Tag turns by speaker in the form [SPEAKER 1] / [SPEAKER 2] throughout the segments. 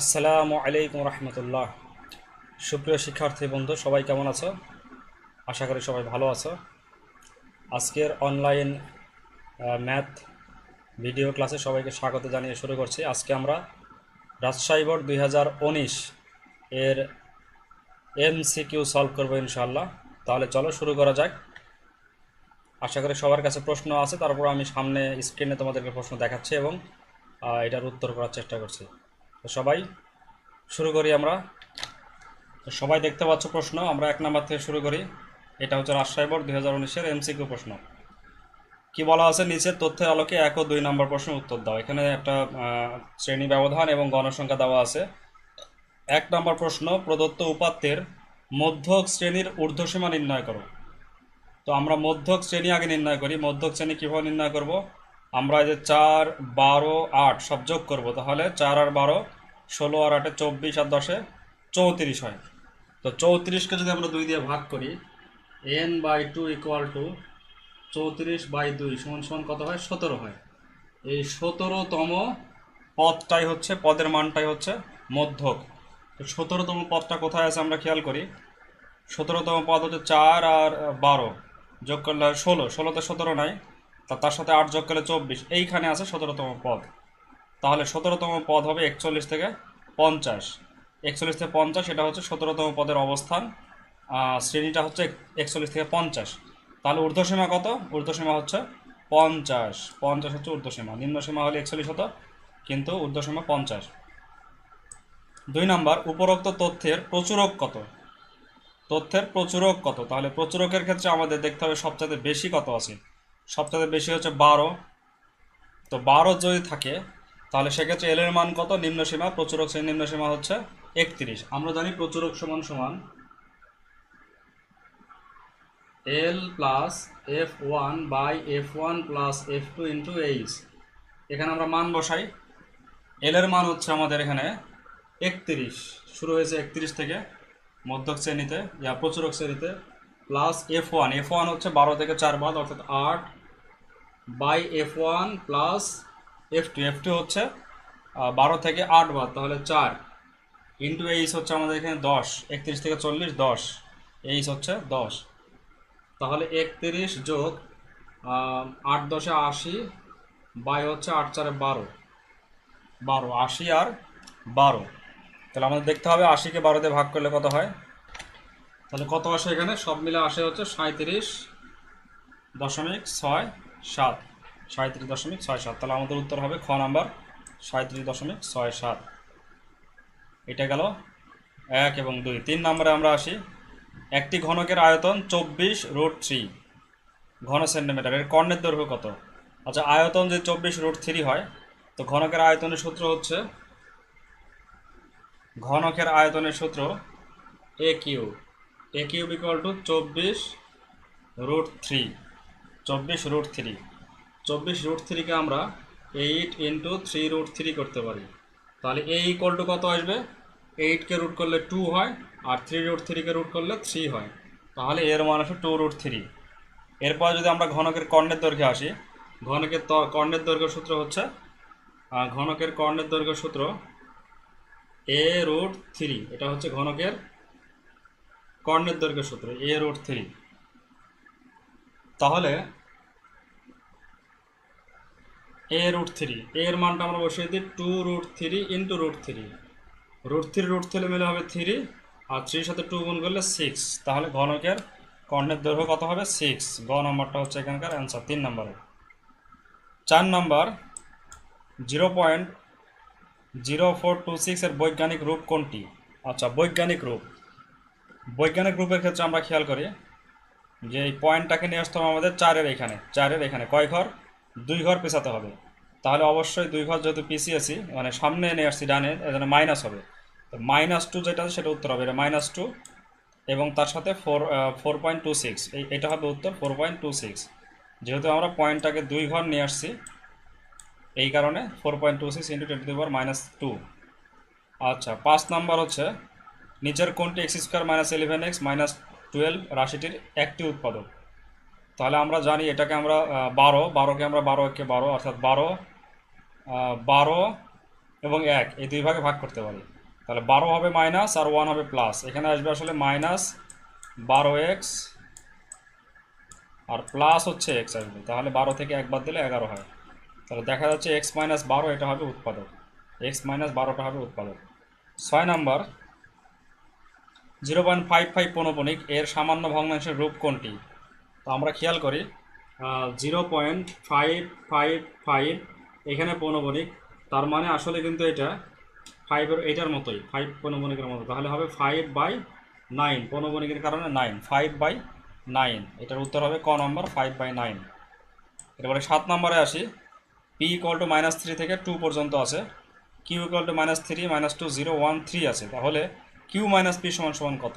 [SPEAKER 1] আসসালামু আলাইকুম রহমতুল্লাহ। সুপ্রিয় শিক্ষার্থী বন্ধু, সবাই কেমন আছো? আশা করি সবাই ভালো আছো। আজকের অনলাইন ম্যাথ ভিডিও ক্লাসে সবাইকে স্বাগত জানিয়ে শুরু করছি। আজকে আমরা রাজশাহী বোর্ড দুই হাজার উনিশ এর এমসিকিউ সলভ করব ইনশাল্লাহ তাহলে চলো শুরু করা যাক। আশা করি সবার কাছে প্রশ্ন আছে, তারপর আমি সামনে স্ক্রিনে তোমাদেরকে প্রশ্ন দেখাচ্ছি এবং এটার উত্তর করার চেষ্টা করছি। তো সবাই, শুরু করি আমরা। তো সবাই দেখতে পাচ্ছ প্রশ্ন, আমরা এক নাম্বার থেকে শুরু করি। এটা হচ্ছে রাজশাহী বোর্ড দুই হাজার উনিশের এমসিকিউ প্রশ্ন। কি বলা আছে? নিচের তথ্যের আলোকে এক ও দুই নম্বর প্রশ্ন উত্তর দাও। এখানে একটা শ্রেণি ব্যবধান এবং গণসংখ্যা দেওয়া আছে। এক নম্বর প্রশ্ন, প্রদত্ত উপাত্তের মধ্যক শ্রেণির ঊর্ধ্বসীমা নির্ণয় করো। তো আমরা মধ্যক শ্রেণি আগে নির্ণয় করি। মধ্যক শ্রেণি কীভাবে নির্ণয় করব? আমরা যে চার, বারো, আট সব যোগ করব। তাহলে চার আর বারো ষোলো আর আটে চব্বিশ আর দশে চৌত্রিশ হয়। তো চৌত্রিশকে যদি আমরা দুই দিয়ে ভাগ করি N by two equal to চৌত্রিশ বাই দুই সমান সমান কত হয়? সতেরো হয়। এই সতেরোতম পদটাই হচ্ছে, পদের মানটাই হচ্ছে মধ্যক। তো সতেরোতম পদটা কোথায় আছে আমরা খেয়াল করি? সতেরোতম পদ হচ্ছে চার আর বারো, যোগ করলে ষোলো। ষোলোতে সতেরো নাই, তা তার সাথে আট যোগ করলে চব্বিশ। এইখানে আছে সতেরোতম পদ। তাহলে সতেরোতম পদ হবে একচল্লিশ থেকে পঞ্চাশ। একচল্লিশ থেকে পঞ্চাশ এটা হচ্ছে সতেরোতম পদের অবস্থান। শ্রেণীটা হচ্ছে একচল্লিশ থেকে পঞ্চাশ। তাহলে ঊর্ধ্বসীমা কত? ঊর্ধ্বসীমা হচ্ছে পঞ্চাশ। পঞ্চাশ হচ্ছে ঊর্ধ্বসীমা। নিম্নসীমা হলে একচল্লিশ হতো, কিন্তু ঊর্ধ্বসীমা পঞ্চাশ। দুই নাম্বার, উপরোক্ত তথ্যের প্রচুরক কত? তথ্যের প্রচুরক কত? তাহলে প্রচুরকের ক্ষেত্রে আমাদের দেখতে হবে সবচেয়ে বেশি কত আছে। সবচেয়ে বেশি হচ্ছে বারো। তো বারো যদি থাকে তাহলে সেক্ষেত্রে এল এর মান কত? নিম্নসীমা প্রচুরক শ্রেণির নিম্নসীমা হচ্ছে একত্রিশ। আমরা জানি প্রচুরক সমান সমান L plus F one by F one plus F two into H এখানে আমরা মান বসাই। এল এর মান হচ্ছে আমাদের এখানে একত্রিশ। শুরু হয়েছে একত্রিশ থেকে মধ্যক শ্রেণীতে, ইয়া প্রচুরক শ্রেণীতে plus F one F one হচ্ছে বারো থেকে চার বাদ, অর্থাৎ আট by F one plus F two F two হচ্ছে বারো থেকে আট বাদ তাহলে চার। ইন্টু এইচ হচ্ছে আমাদের এখানে দশ, একত্রিশ থেকে চল্লিশ, দশ। এইচ হচ্ছে দশ। তাহলে একত্রিশ যোগ আট দশে আশি, বাই হচ্ছে আট চারে বারো। বারো, আশি আর বারো। তাহলে আমাদের দেখতে হবে আশিকে বারো দিয়ে ভাগ করলে কত হয়? তাহলে কত আসে এখানে? সব মিলে আসে হচ্ছে সাঁত্রিশ দশমিক ছয় সাত। সাঁত্রিশ দশমিক ছয় সাত। তাহলে আমাদের উত্তর হবে খ নাম্বার, সাঁত্রিশ দশমিক ছয় সাত। এটা গেল এক এবং দুই। তিন নম্বরে আমরা আসি। একটি ঘনকের আয়তন চব্বিশ রুট থ্রি। ঘন সেন্টিমিটার এর কর্ণের দৈর্ঘ্য কত? আচ্ছা আয়তন যদি চব্বিশ রুট থ্রি হয়, তো ঘনকের আয়তনের সূত্র হচ্ছে, ঘনকের আয়তনের সূত্র A Q. A cube equal to চব্বিশ রুট থ্রি। চব্বিশ রুট থ্রি। চব্বিশ রুট থ্রিকে আমরা eight into three root three করতে পারি। তাহলে এ ইকুয়াল টু কত আসবে? এইটকে রুট করলে টু হয়, আর থ্রি রুট থ্রিকে রুট করলে থ্রি হয়। তাহলে এর মান আসে টু রুট থ্রি এরপর যদি আমরা ঘনকের কর্ণের দৈর্ঘ্যে আসি, ঘনকের কর্ণের দৈর্ঘ্য সূত্র হচ্ছে ঘনকের কর্ণের দৈর্ঘ্য সূত্র এ রুট থ্রি এটা হচ্ছে ঘনকের কর্ণের দৈর্ঘ্য সূত্র এ রুট থ্রি তাহলে এ রুট থ্রি এর মানটা আমরা বসিয়ে দিই two root three into root three root three root three মিলে হবে থ্রি আর থ্রির সাথে টু গুণ করলে সিক্স তাহলে ঘনকের কর্ণের দৈর্ঘ্য কত হবে? সিক্স গ নম্বরটা হচ্ছে এখানকার অ্যান্সার তিন নম্বরে। চার নম্বর zero point zero four two six এর বৈজ্ঞানিক রূপ কোনটি? আচ্ছা বৈজ্ঞানিক রূপ। বৈজ্ঞানিক রূপের ক্ষেত্রে আমরা খেয়াল করি যে এই পয়েন্টটাকে নিয়ে আসতে হবে আমাদের চারের এখানে চারের এখানে। কয় ঘর? দুই ঘর পেছাতে হবে। তাহলে অবশ্যই দুই ঘর যেহেতু পিছিয়েছি মানে সামনে নিয়ে আসছি ডানে এখানে মাইনাস হবে। তো মাইনাস টু যেটা আছে সেটা উত্তর হবে। এটা মাইনাস টু এবং তার সাথে four four point two six এই, এটা হবে উত্তর ফোর পয়েন্ট টু সিক্স যেহেতু আমরা পয়েন্টটাকে দুই ঘর নিয়ে আসছি, এই কারণে four point two six into twenty power minus two আচ্ছা পাঁচ নাম্বার হচ্ছে, নিচের কোনটি X square minus eleven X minus twelve রাশিটির একটি উৎপাদক? তাহলে আমরা জানি এটাকে আমরা বারো, বারোকে আমরা বারো একে বারো, অর্থাৎ বারো বারো এবং এক, এই দুই ভাগে ভাগ করতে পারি। তাহলে বারো হবে মাইনাস আর ওয়ান হবে প্লাস। এখানে আসবে আসলে মাইনাস বারো এক্স আর প্লাস হচ্ছে এক্স আসবে। তাহলে বারো থেকে একবার দিলে এগারো হয়। তাহলে দেখা যাচ্ছে এক্স মাইনাস বারো, এটা হবে উৎপাদক। এক্স মাইনাস বারোটা হবে উৎপাদক। ছয় number, zero point five five পনপনিক এর সামান্য ভগ্নাংশের রূপ কোনটি? তো আমরা খেয়াল করি zero point five five five এখানে পনবনিক তার মানে আসলে কিন্তু এটা ফাইভের এটার মতোই ফাইভ পনবনিকের মতো। তাহলে হবে ফাইভ বাই নাইন পনবনিকের কারণে নাইন ফাইভ বাই নাইন এটার উত্তর হবে ক নম্বর ফাইভ বাই নাইন এরপরে সাত নম্বরে আসি। P equal to minus three থেকে টু পর্যন্ত আছে। Q equal to minus three minus two zero one three আছে। তাহলে কিউ মাইনাস পি সমান সমান কত?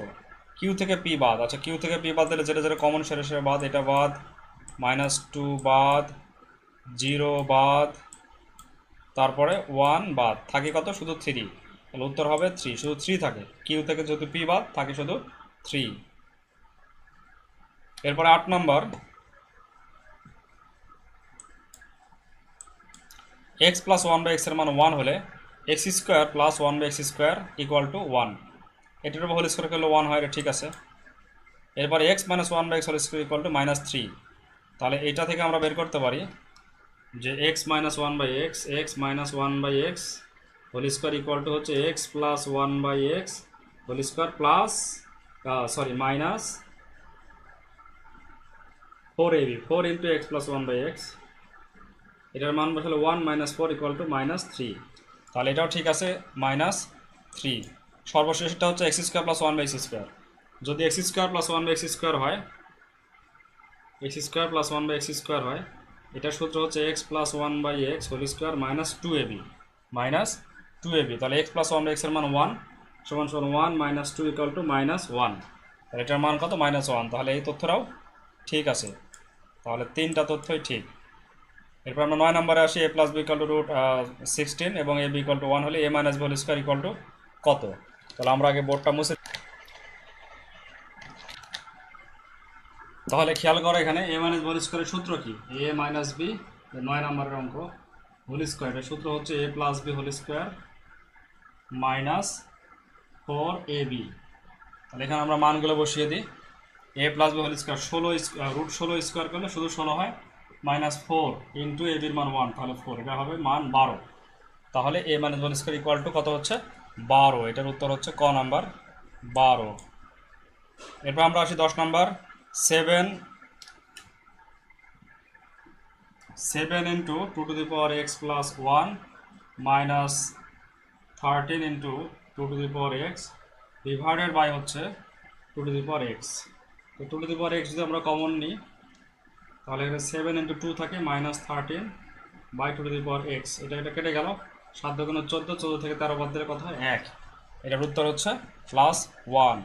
[SPEAKER 1] কিউ থেকে পি বাদ। আচ্ছা কিউ থেকে পি বাদ দিলে যেটা যেটা কমন সেটা সেটা বাদ, এটা বাদ মাইনাস টু বাদ জিরো বাদ, তারপরে ওয়ান বাদ। থাকে কত? শুধু থ্রি তাহলে উত্তর হবে থ্রি শুধু থ্রি থাকে। কিউ থেকে যেহেতু পি বাদ, থাকে শুধু থ্রি এরপরে আট নম্বর এক্স প্লাস ওয়ান বাই এক্সের মান ওয়ান হলে X square plus one by X square equal to one এটির উপর হোল স্কোয়ার করলে ওয়ান হয় ঠিক আছে এরপর X minus one by X whole square equal to minus three তাহলে এইটা থেকে আমরা বের করতে পারি যে X minus one by X X minus one by X whole square equal to হচ্ছে X plus one by X whole square plus sorry minus four AB four into X plus one by X এটার মান বসালে one minus four equal to minus three তাহলে এটাও ঠিক আছে minus three সর্বশেষটা হচ্ছে X square plus one by X square. যদি X square plus one by X square হয়, X square plus one by X square হয় এটার সূত্র হচ্ছে X plus one by X whole square minus two AB minus two AB তাহলে x plus one by এক্সের মান one সমান সমান one minus two equal to minus one. তাহলে এটার মান কত? Minus one. তাহলে এই তথ্যটাও ঠিক আছে। তাহলে তিনটা তথ্যই ঠিক। এরপর আমরা নয় নম্বরে আসি, A plus B equal to root sixteen এবং A B equal to one হলে A minus B whole square equal to কত? তাহলে আমরা আগে বোর্ডটা মুছে তাহলে খেয়াল করো এখানে এ মাইনাস হোল স্কোয়ারের সূত্র কি? এ মাইনাস বি নয় নম্বরের অঙ্ক। হোল স্কোয়ার এর সূত্র হচ্ছে A plus B whole square minus four A B তাহলে এখানে আমরা মানগুলো বসিয়ে দিই। A plus B whole square ষোলো রুট ষোলো স্কোয়ার করলে শুধু ষোলো হয় মাইনাস ফোর ইন্টু এ বির মান ওয়ান তাহলে ফোর এটা হবে মান বারো। তাহলে A minus one square equal to কত হচ্ছে? বারো, এটার উত্তর হচ্ছে ক নাম্বার, বারো। এরপর আমরা আসি দশ number seven seven into two two the power X plus one minus thirteen into two two the power X divided by হচ্ছে two two the power X তো two two the power X যদি আমরা common নিই, তাহলে এখানে seven into two থাকে minus thirteen by two two the power X এটা এটা কেটে গেল। সাত দুগুণ চোদ্দ চোদ্দ থেকে তেরো বাদ কথা এক। এটার উত্তর হচ্ছে প্লাস ওয়ান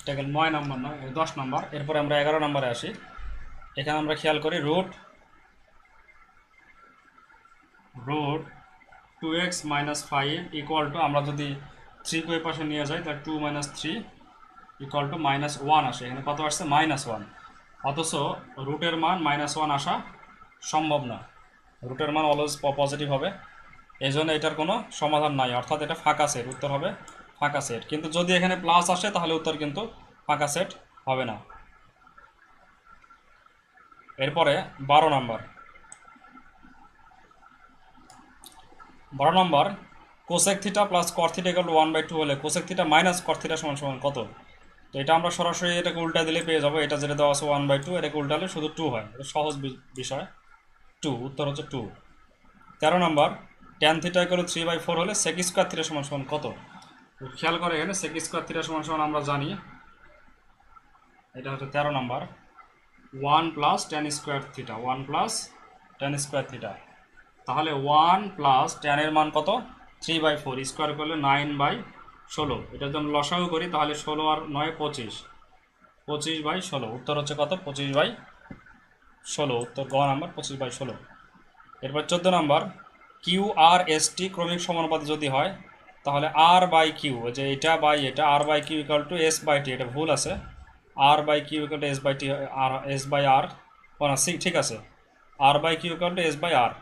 [SPEAKER 1] এটা গেল নয় নম্বর, নয় দশ নম্বর। এরপরে আমরা এগারো নম্বরে আসি। এখানে আমরা খেয়াল করি root root two X minus five equal to আমরা যদি থ্রি কই পাশে নিয়ে যাই, তাহলে two minus three equal to minus one আসে। এখানে কত আসছে? মাইনাস ওয়ান অথচ রুটের মান মাইনাস ওয়ান আসা সম্ভব না। রুটের মান অলওয়েজ পজিটিভ হবে। এই জন্য এটার কোনো সমাধান নাই। অর্থাৎ এটা ফাঁকা সেট উত্তর হবে ফাঁকা সেট কিন্তু যদি এখানে প্লাস আসে, তাহলে উত্তর কিন্তু ফাঁকা সেট হবে না। এরপরে বারো নম্বর বারো নম্বর cosec theta plus cot theta equal one by two হলে cosec theta minus cot theta সমান সমান কত? তো এটা আমরা সরাসরি এটাকে উল্টা দিলে পেয়ে যাব। এটা যেটা দেওয়া আছে ওয়ান বাই টু এটাকে উল্টালে শুধু টু হয়। এটা সহজ বিষয়। টু উত্তর হচ্ছে টু তেরো নম্বর tan theta equal three by four হলে সেক স্কোয়ার থিটা সমান সমান কত? খেয়াল করে এখানে সেক স্কোয়ার থিটা সমান সমান আমরা জানি। এটা হচ্ছে তেরো নম্বর one plus tan square theta one plus tan square theta তাহলে ওয়ান প্লাস টেনের মান কত? থ্রি বাই ফোর স্কোয়ার করলে নাইন বাই ষোলো। এটা যদি আমরা লসাগু করি, তাহলে ষোলো আর নয়, পঁচিশ। পঁচিশ বাই ষোলো, উত্তর হচ্ছে কত? পঁচিশ বাই ষোলো উত্তর গ নাম্বার, পঁচিশ বাই ষোলো। এরপর চোদ্দ number Q R S T ক্রমিক সমানুপাতে যদি হয়, তাহলে আর বাই কিউ যে এটা বাই এটা R by Q equal to S by T এটা ভুল আছে। R by Q equal to S by T R S by R না ঠিক আছে। R by Q equal to S by R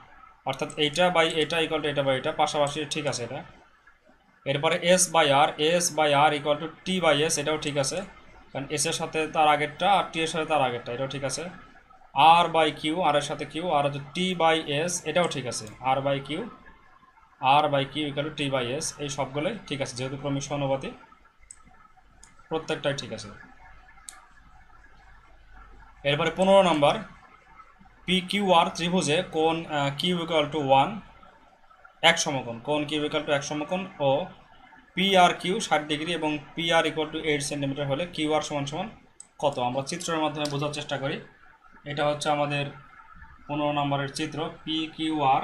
[SPEAKER 1] অর্থাৎ এইটা বাই এটা ইকাল টু এটা বাই এটা, পাশাপাশি ঠিক আছে এটা। এরপরে S by R S by R equal to T by S এটাও ঠিক আছে। কারণ এস এর সাথে তার আগেরটা আর টি এর সাথে তার আগেরটা, এটাও ঠিক আছে। আর বাই কিউ আর এর সাথে কিউ আর হচ্ছে টি বাই এস এটাও ঠিক আছে। R by Q R by Q equal to by S এই সবগুলোই ঠিক আছে, যেহেতু ক্রমিক সহানুপাতি প্রত্যেকটাই ঠিক আছে। এরপরে পনেরো নম্বর পি কিউ আর ত্রিভুজে কোন কিউ ইকাল টু ওয়ান এক সমকোণ কোন কিউ ইকাল টু এক সমকোণ ও পি আর কিউ ষাট ডিগ্রি এবং P R equal to eight centimetre হলে কিউ আর সমান সমান কত? আমরা চিত্রের মাধ্যমে বোঝার চেষ্টা করি। এটা হচ্ছে আমাদের পনেরো নম্বরের চিত্র P Q R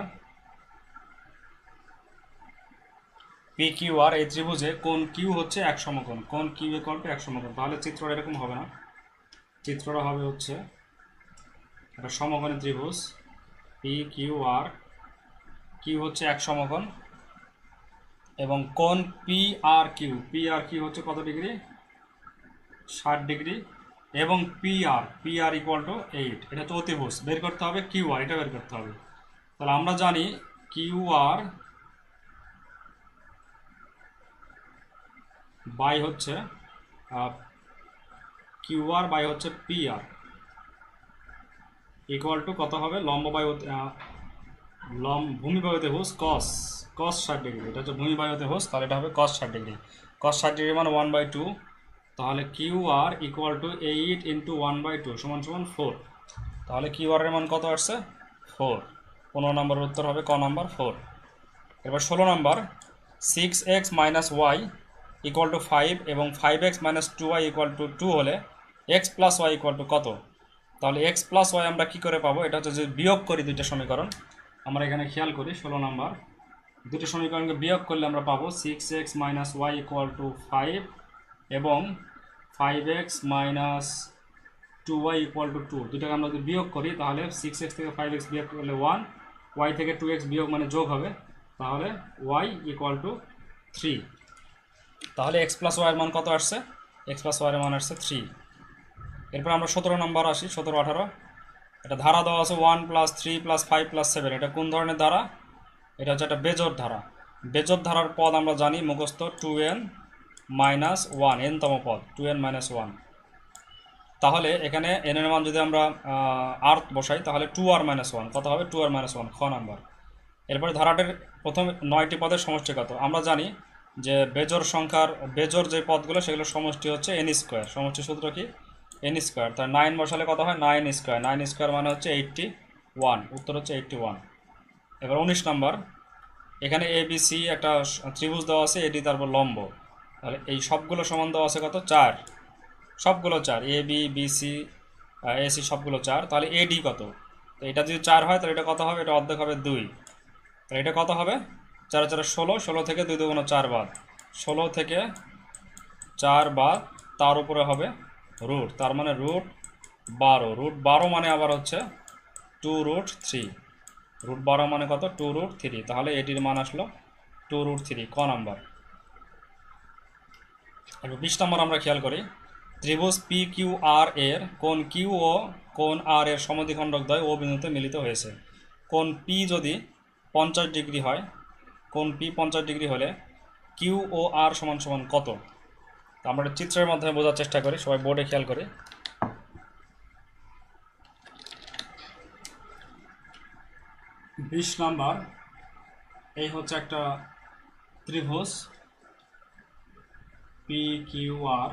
[SPEAKER 1] P Q R এই ত্রিভুজে কোন কিউ হচ্ছে এক সমকোণ কোন কিউ টু এক সমকোণ। তাহলে চিত্রটা এরকম হবে না। চিত্রটা হবে হচ্ছে একটা সমকোণী ত্রিভুজ পি কিউ আর কিউ হচ্ছে এক সমকোণ এবং কোন P R Q P R Q হচ্ছে কত ডিগ্রি? ষাট ডিগ্রি। এবং P R P R equal to eight এটা অতিভুজ বের করতে হবে কিউ আর এটা বের করতে হবে। তাহলে আমরা জানি কিউ আর বাই হচ্ছে কিউ আর বাই হচ্ছে পি আর ইকুয়াল টু কত হবে? লম্ব বায়ু লম, ভূমি বায়ুতে হোস কস কস ষাট ডিগ্রি এটা হচ্ছে ভূমি বায়ুতে হোস তাহলে এটা হবে কস ষাট ডিগ্রি কস ষাট ডিগ্রি মানে ওয়ান বাই টু তাহলে Q R equal to eight into one by two সমান সমান ফোর তাহলে কিউ এর মান কত আসছে? ফোর পনেরো নম্বরের উত্তর হবে ক নাম্বার? ফোর এবার ষোলো number six x minus y equal to five এবং five x minus two y equal to two হলে x plus y equal to কত? তাহলে এক্স প্লাস ওয়াই আমরা কী করে পাবো? এটা হচ্ছে যে বিয়োগ করি দুইটা সমীকরণ। আমরা এখানে খেয়াল করি, ষোলো নম্বর। দুটো সমীকরণকে বিয়োগ করলে আমরা পাবো six x minus y equal to five এবং five x minus two y equal to two দুটাকে আমরা যদি বিয়োগ করি, তাহলে সিক্স এক্স থেকে ফাইভ এক্স বিয়োগ করলে ওয়ান ওয়াই থেকে টু এক্স বিয়োগ মানে যোগ হবে, তাহলে ওয়াই ইকুয়াল টু থ্রি তাহলে এক্স প্লাস ওয়াইয়ের মান কত আসছে? এক্স প্লাস ওয়াইয়ের মান আসছে থ্রি এরপর আমরা সতেরো নম্বর আসি, সতেরো, আঠারো। এটা ধারা দেওয়া আছে one plus three plus five plus seven এটা কোন ধরনের ধারা? এটা হচ্ছে একটা বেজর ধারা। বেজর ধারার পদ আমরা জানি মুখস্থ টু এন মাইনাস ওয়ান এনতম পদ টু এন মাইনাস ওয়ান তাহলে এখানে এন এর মান যদি আমরা আর বসাই, তাহলে টু আর মাইনাস ওয়ান কত হবে? টু আর মাইনাস ওয়ান খ নাম্বার এরপরে ধারাটির প্রথম নয়টি পদের সমষ্টি কত? আমরা জানি যে বেজর সংখ্যার বেজোর যে পদগুলো, সেগুলো সমষ্টি হচ্ছে এন স্কোয়ার সমষ্টি সূত্র কি? এন স্কোয়ার তার নাইন বসালে কত হয়? নাইন স্কোয়ার নাইন স্কোয়ার মানে হচ্ছে এইটটি ওয়ান উত্তর হচ্ছে এইটটি ওয়ান এবার উনিশ নম্বর এখানে এ বি সি একটা ত্রিভুজ দেওয়া আছে এটি তারপর লম্ব। তাহলে এই সবগুলো সমান দেওয়া আছে কত? চার। সবগুলো চার। A B B C A C সবগুলো চার। তাহলে এ ডি কত? তো এটা যদি চার হয়, তাহলে এটা কত হবে? এটা অর্ধেক হবে দুই। তাহলে এটা কত হবে? চার চার ষোলো। ষোলো থেকে দুই দুগুণ চার বাদ। ষোলো থেকে চার বাদ, তার উপরে হবে রুট তার মানে রুট বারো। রুট বারো মানে আবার হচ্ছে টু রুট থ্রি রুট বারো মানে কত? টু রুট থ্রি তাহলে এটির মান আসলো টু রুট থ্রি ক নাম্বার? এবার বিশ নম্বর আমরা খেয়াল করি। ত্রিভুজ পি কিউ আর এর কোন কিউ ও কোন আর এর সমদ্বিখণ্ডক দ্বয় ও বিন্দুতে মিলিত হয়েছে। কোন পি যদি পঞ্চাশ ডিগ্রি হয় কোন পি পঞ্চাশ ডিগ্রি হলে কিউ ও আর সমান সমান কত? তো আমরা চিত্রের মাধ্যমে বোঝার চেষ্টা করি, সবাই বোর্ডে খেয়াল করি। বিশ নাম্বার, এই হচ্ছে একটা ত্রিভুজ। পি কিউ আর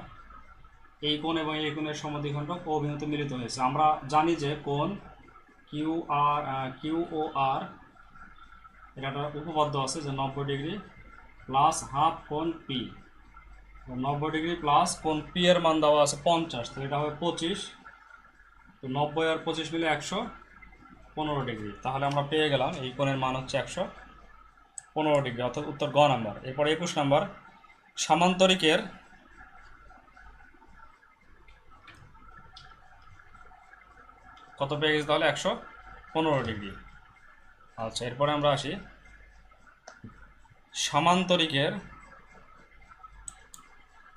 [SPEAKER 1] এই কোণ এবং এই কোণের সমদ্বিখণ্ডক ও বিন্দুতে মিলিত হয়েছে। আমরা জানি যে কোণ কিউ আর কিউ ও আর এটা একটা উপপাদ্য আছে যে নব্বই ডিগ্রি প্লাস হাফ কোণ পি নব্বই ডিগ্রি প্লাস কোণ পি এর মান দেওয়া আছে পঞ্চাশ তো এটা হবে পঁচিশ। তো নব্বই আর পঁচিশ মিলে একশো পনেরো ডিগ্রি। তাহলে আমরা পেয়ে গেলাম, এই কোণের মান হচ্ছে একশো পনেরো ডিগ্রি, অর্থাৎ উত্তর গ নাম্বার। এরপর একুশ নাম্বার সামান্তরিকের কত পেয়ে গেছে তাহলে? একশো পনেরো ডিগ্রি। আচ্ছা এরপরে আমরা আসি। সামান্তরিকের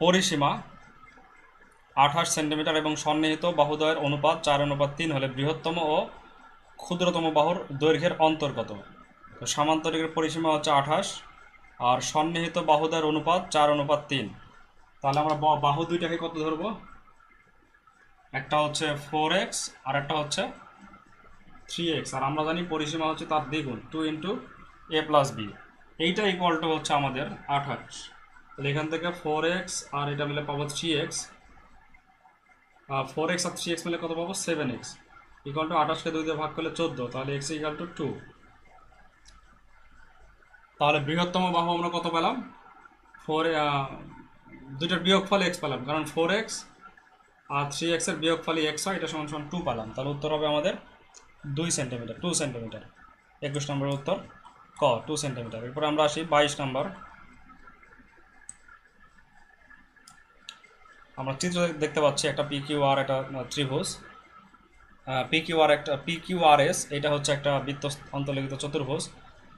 [SPEAKER 1] পরিসীমা আঠাশ সেন্টিমিটার এবং সন্নিহিত বাহুদয়ের অনুপাত চার অনুপাত তিন হলে বৃহত্তম ও ক্ষুদ্রতম বাহুর দৈর্ঘ্যের অন্তর্গত। তো সামান্তরিকের পরিসীমা হচ্ছে আঠাশ। আর সন্নিহিত বাহুদের অনুপাত চার, অনুপাত তিন। তাহলে আমরা বাহু দুইটাকে কত ধরবো? একটা হচ্ছে ফোর এক্স আর একটা হচ্ছে থ্রি এক্স আর আমরা জানি পরিসীমা হচ্ছে তার দ্বিগুণ two into A plus B এইটা ইকুয়াল টু হচ্ছে আমাদের আঠাশ। তাহলে এখান থেকে ফোর এক্স আর এটা মিলে পাবো থ্রি এক্স ফোর এক্স আর থ্রি এক্স মিলে কত পাবো? সেভেন এক্স ইকুয়াল টু আঠাশকে দুই দিয়ে ভাগ করলে চোদ্দ, তাহলে এক্স ইকুয়াল টু টু তাহলে বৃহত্তম বাহু আমরা কত পেলাম? ফোর দুইটার বিয়োগফল এক্স পেলাম, কারণ ফোর এক্স আর থ্রি এক্সের বিয়োগ বিয়োগফলই এক্স হয়, এটা সমান সমান টু পেলাম। তাহলে উত্তর হবে আমাদের দুই সেন্টিমিটার টু সেন্টিমিটার একুশ নম্বরের উত্তর ক টু সেন্টিমিটার এরপর আমরা আসি বাইশ নম্বর। আমরা চিত্র দেখতে পাচ্ছি একটা পি কিউ আর একটা ত্রিভুজ। পি কিউ আর একটা পি কিউ আর এস এটা হচ্ছে একটা বৃত্ত অন্তর্লিখিত চতুর্ভুজ।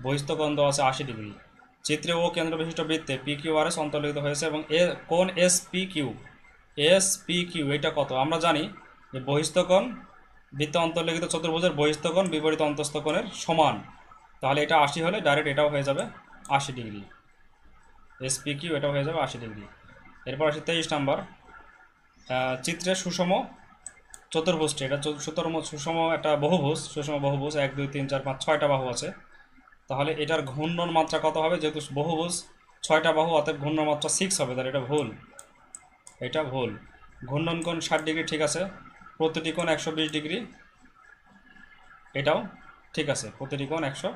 [SPEAKER 1] বহিস্থ কোণ দেওয়া আছে আশি ডিগ্রি। চিত্রে ও কেন্দ্র বিশিষ্ট বৃত্তে পি কিউ আর এস অন্তর্লিখিত হয়েছে এবং এ কোন S P Q S P Q এটা কত? আমরা জানি যে বহিস্থ কোণ বৃত্ত অন্তর্লিখিত চতুর্ভুজের বহিস্থ কোণ বিপরীত অন্তস্থকোণের সমান। তাহলে এটা আশি হলে ডাইরেক্ট এটাও হয়ে যাবে আশি ডিগ্রি। এস পি কিউ এটাও হয়ে যাবে আশি ডিগ্রি। এরপর আসি তেইশ নাম্বার। চিত্রে সুষম চতুর্ভুজটি, এটা চতুর্ম সুষম একটা বহুভুজ, সুষম বহুভুজ, এক, দুই, তিন, চার, পাঁচ, ছয়টা বাহু আছে। তাহলে এটার ঘূর্ণন মাত্রা কত হবে? যেহেতু বহুভুজ ছয়টা বাহু, অতএব ঘূর্ণন মাত্রা সিক্স হবে, তাহলে এটা ভুল। এটা ভুল। ঘূর্ণন কোণ ষাট ডিগ্রি, ঠিক আছে? প্রতিটি কোণ একশো বিশ ডিগ্রি। এটাও ঠিক আছে, প্রতিটি কোণ একশো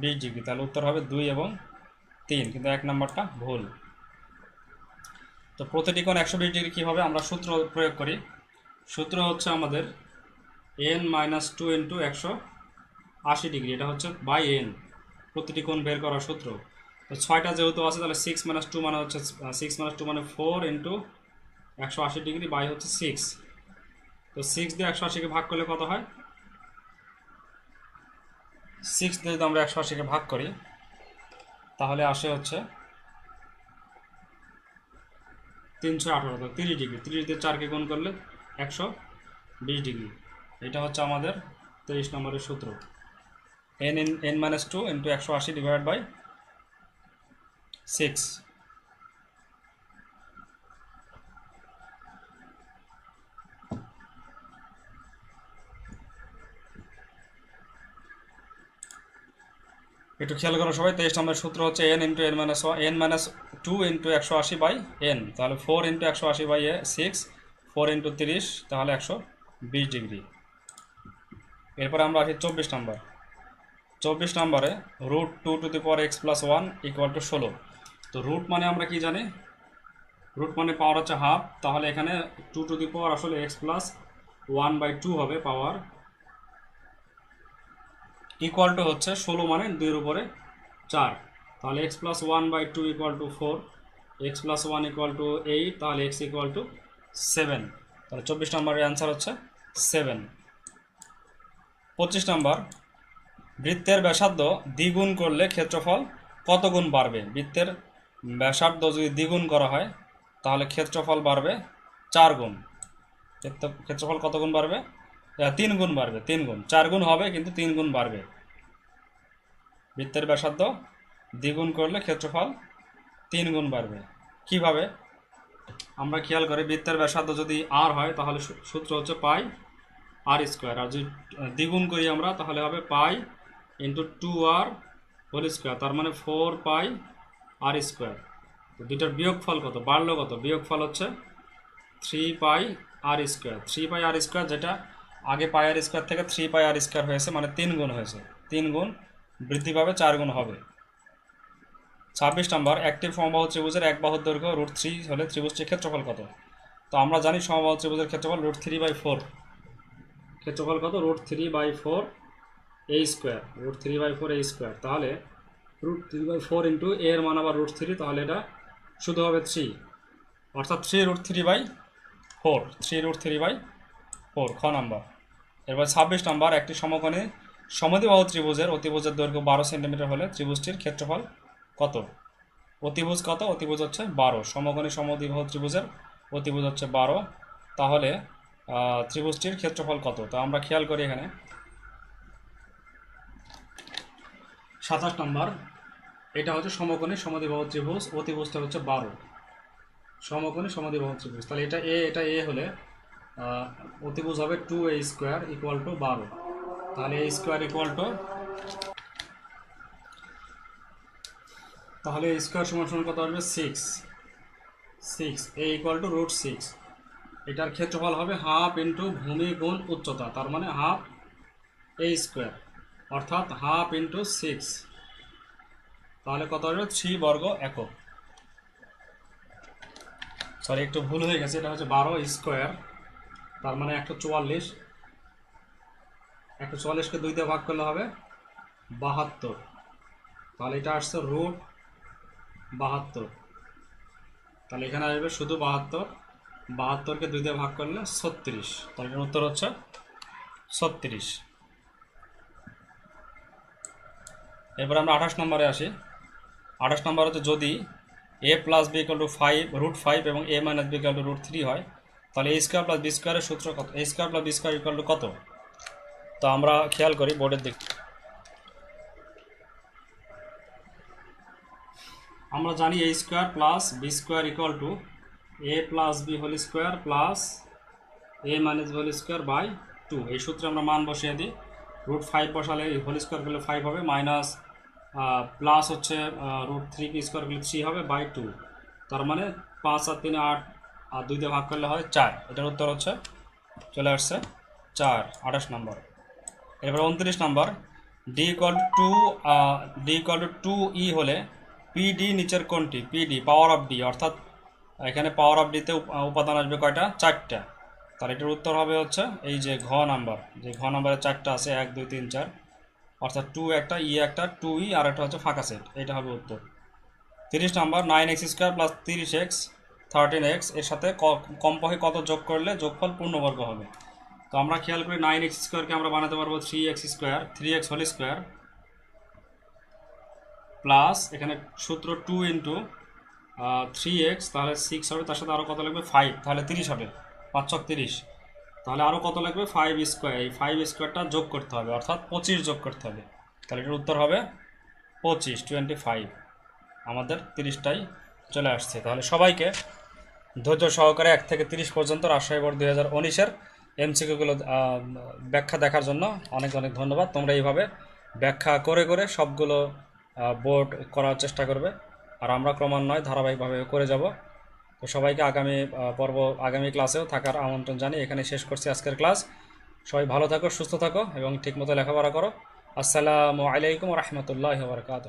[SPEAKER 1] বিশ ডিগ্রি। তাহলে উত্তর হবে দুই এবং তিন, কিন্তু এক নম্বরটা ভুল। তো প্রতিটি কোণ একশো বিশ ডিগ্রি কীভাবে আমরা সূত্র প্রয়োগ করি। সূত্র হচ্ছে আমাদের এন মাইনাস টু ইন্টু একশো আশি ডিগ্রি, এটা হচ্ছে বাই এন প্রতিটি কোণ বের করার সূত্র। তো ছয়টা যেহেতু আছে, তাহলে সিক্স মাইনাস টু মানে হচ্ছে সিক্স মাইনাস টু মানে ফোর ইন্টু একশো আশি ডিগ্রি বাই হচ্ছে সিক্স তো সিক্স দিয়ে একশো আশিকে ভাগ করলে কত হয়? সিক্স দিয়ে যদি আমরা একশো আশিকে ভাগ করি, তাহলে আসে হচ্ছে তিনশো আঠারো, তো তিরিশ ডিগ্রি তিরিশ দিয়ে চারকে গুণ করলে একশো বিশ ডিগ্রি এটা হচ্ছে আমাদের তেইশ নম্বরের সূত্র। N in n minus two into একশো আশি ডিভাইড বাই সিক্স একটু খেয়াল করো সবাই, তেইশ নম্বরের সূত্র হচ্ছে n into n minus n minus two into একশো আশি বাই এন তাহলে ফোর ইন্টু একশো আশি বাই এ সিক্স ফোর ইন্টু তিরিশ, তাহলে একশো বিশ ডিগ্রি। এরপরে আমরা আসি চব্বিশ নম্বর। চব্বিশ নম্বরে root two to the power x plus one equal to ষোলো। তো রুট মানে আমরা কি জানি? রুট মানে পাওয়ার হচ্ছে হাফ তাহলে এখানে টু টু দি পাওয়ার আসলে x plus one by two হবে পাওয়ার ইকুয়াল টু হচ্ছে ষোলো মানে দুইয়ের উপরে চার। তাহলে x plus one by two equal to four x plus one equal to eight তাহলে এক্স ইকুয়াল টু সেভেন তাহলে চব্বিশ নম্বরের অ্যান্সার হচ্ছে সেভেন পঁচিশ নম্বর বৃত্তের ব্যাসার্ধ দ্বিগুণ করলে ক্ষেত্রফল কত গুণ বাড়বে? বৃত্তের ব্যাসার্ধ যদি দ্বিগুণ করা হয়, তাহলে ক্ষেত্রফল বাড়বে চার গুণ ক্ষেত্র- ক্ষেত্রফল কত গুণ বাড়বে? তিন গুণ বাড়বে তিন গুণ চার গুণ হবে, কিন্তু তিন গুণ বাড়বে। বৃত্তের ব্যাসার্ধ দ্বিগুণ করলে ক্ষেত্রফল তিন গুণ বাড়বে। কীভাবে? আমরা খেয়াল করি, বৃত্তের ব্যাসার্ধ যদি আর হয়, তাহলে সূত্র হচ্ছে পাই আর স্কোয়ার আর যদি দ্বিগুণ করি আমরা, তাহলে হবে pi into two r whole square তার মানে ফোর পাই আর স্কোয়ার তো দুইটার বিয়োগফল কত? বাড়লো কত? বিয়োগফল হচ্ছে three pi r square three pi r square যেটা আগে পাই আর স্কোয়ার থেকে থ্রি পাই আর স্কোয়ার হয়েছে মানে তিন গুণ হয়েছে। তিন গুণ বৃদ্ধি পাবে চার গুণ হবে। ছাব্বিশ নম্বর, একটি সমবাহু ত্রিভুজের এক বাহুর দৈর্ঘ্য রুট থ্রি হলে ত্রিভুজটির ক্ষেত্রফল কত? তো আমরা জানি সমবাহু ত্রিভুজের ক্ষেত্রফল রুট থ্রি বাই ফোর ক্ষেত্রফল কত? Root three by four A square root three by four A square তাহলে root three by four into A এর মান আবার রুট থ্রি তাহলে এটা শুধু হবে থ্রি অর্থাৎ three root three by four three root three by four খ নাম্বার এরপর ছাব্বিশ নাম্বার একটি সমকোণী সমদ্বিবাহু ত্রিভুজের অতিভুজের দৈর্ঘ্য বারো সেন্টিমিটার হলে ত্রিভুজটির ক্ষেত্রফল কত? অতিভুজ কত? অতিভুজ হচ্ছে বারো। সমকোণী সমদ্বিবাহু ত্রিভুজের অতিভুজ হচ্ছে বারো। তাহলে ত্রিভুজটির ক্ষেত্রফল কত? তো আমরা খেয়াল করি এখানে। সাতাশ নম্বর। এটা হচ্ছে সমকোণী সমদ্বিবাহু ত্রিভুজ, অতিভুজটা হচ্ছে বারো। সমকোণী সমদ্বিবাহু ত্রিভুজ। তাহলে এটা এ এটা এ হলে অতিভুজ হবে two A square equal to বারো। তাহলে এ স্কোয়ার ইকুয়াল টু তাহলে স্কোয়ার সমান সমান কত আসবে? Six six A equal to root six এটার ক্ষেত্রফল হবে হাফ ইন্টু ভূমি গুণ উচ্চতা, তার মানে হাফ এ স্কোয়ার অর্থাৎ হাফ ইন্টু সিক্স। তাহলে কত আসবে থ্রি বর্গ একক। সরি একটু ভুল হয়ে গেছে, এটা হচ্ছে বারো স্কোয়ার। তার মানে একশো চুয়াল্লিশ। একশো চুয়াল্লিশকে দুই দিয়ে ভাগ করলে হবে বাহাত্তর। তাহলে এটা আসছে রুট বাহাত্তর। তাহলে এখানে আসবে শুধু বাহাত্তর। বাহাত্তরকে দুই দিয়ে ভাগ করলে ছত্রিশ। তাহলে উত্তর হচ্ছে ছত্রিশ। এরপর আমরা আঠাশ নম্বরে আসি। আঠাশ নম্বর হচ্ছে যদি A plus B equal to five root five এবং A minus B equal to root three হয়, তাহলে এ স্কোয়ার প্লাস বি স্কোয়ারের সূত্র কত? A square plus B square equal to কত? তো আমরা খেয়াল করি বোর্ডের দিক। আমরা জানি A square plus B square equal to A plus B whole square plus A minus whole square by two এই সূত্রে আমরা মান বসিয়ে দিই। রুট ফাইভ বসালে হোল স্কোয়ার করলে ফাইভ হবে মাইনাস প্লাস হচ্ছে রুট থ্রি কি স্কোয়ার করলে থ্রি হবে বাই টু তার মানে পাঁচ আর তিনে, আট, আর দুই দিয়ে ভাগ করলে হয় চার। এটার উত্তর হচ্ছে, চলে আসছে চার, আঠাশ নম্বর এবার উনত্রিশ number D equal to D equal to two E হলে পিডি নিচের কোনটি? পিডি পাওয়ার অফ ডি অর্থাৎ এখানে পাওয়ার অফ ডিতে উপাদান আসবে কয়টা? চারটা। তাহলে এটার উত্তর হবে হচ্ছে এই যে ঘ নাম্বার যে ঘ নাম্বারে চারটা আছে, এক, দুই, তিন, চার। অর্থাৎ টু একটা ই একটা টু ই আর একটা হচ্ছে ফাঁকা সেট এটা হবে উত্তর। তিরিশ number nine x square plus তিরিশ এক্স থার্টিন এক্সের সাথে কমপক্ষে কত যোগ করলে যোগফল পূর্ণবর্গ হবে? তো আমরা খেয়াল করি নাইন এক্স স্কোয়ারকে আমরা বানাতে পারব three x square three x whole square plus এখানে সূত্র টু ইন্টু থ্রি এক্স তাহলে সিক্স হবে, তার সাথে আরও কত লাগবে? ফাইভ তাহলে তিরিশ হবে। পাঁচ ছক তিরিশ। তাহলে আরও কত লাগবে? ফাইভ স্কোয়ার এই ফাইভ স্কোয়ারটা যোগ করতে হবে, অর্থাৎ পঁচিশ যোগ করতে হবে। তাহলে এটার উত্তর হবে পঁচিশ টোয়েন্টি ফাইভ আমাদের তিরিশটাই চলে আসছে। তাহলে সবাইকে ধৈর্য সহকারে এক থেকে তিরিশ পর্যন্ত রাজশাহী বোর্ড দুই হাজার উনিশের এমসিকিউগুলো ব্যাখ্যা দেখার জন্য অনেক অনেক ধন্যবাদ। তোমরা এইভাবে ব্যাখ্যা করে করে সবগুলো বোর্ড করার চেষ্টা করবে। আর আমরা ক্রমান্বয়ে ধারাবাহিকভাবে করে যাব। তো সবাইকে আগামী পর্ব আগামী ক্লাসেও থাকার আমন্ত্রণ জানিয়ে এখানে শেষ করছি আজকের ক্লাস। সবাই ভালো থাকো, সুস্থ থাকো এবং ঠিকমতো লেখাপড়া করো। আসসালামু আলাইকুম রহমতুল্লাহ বরকাত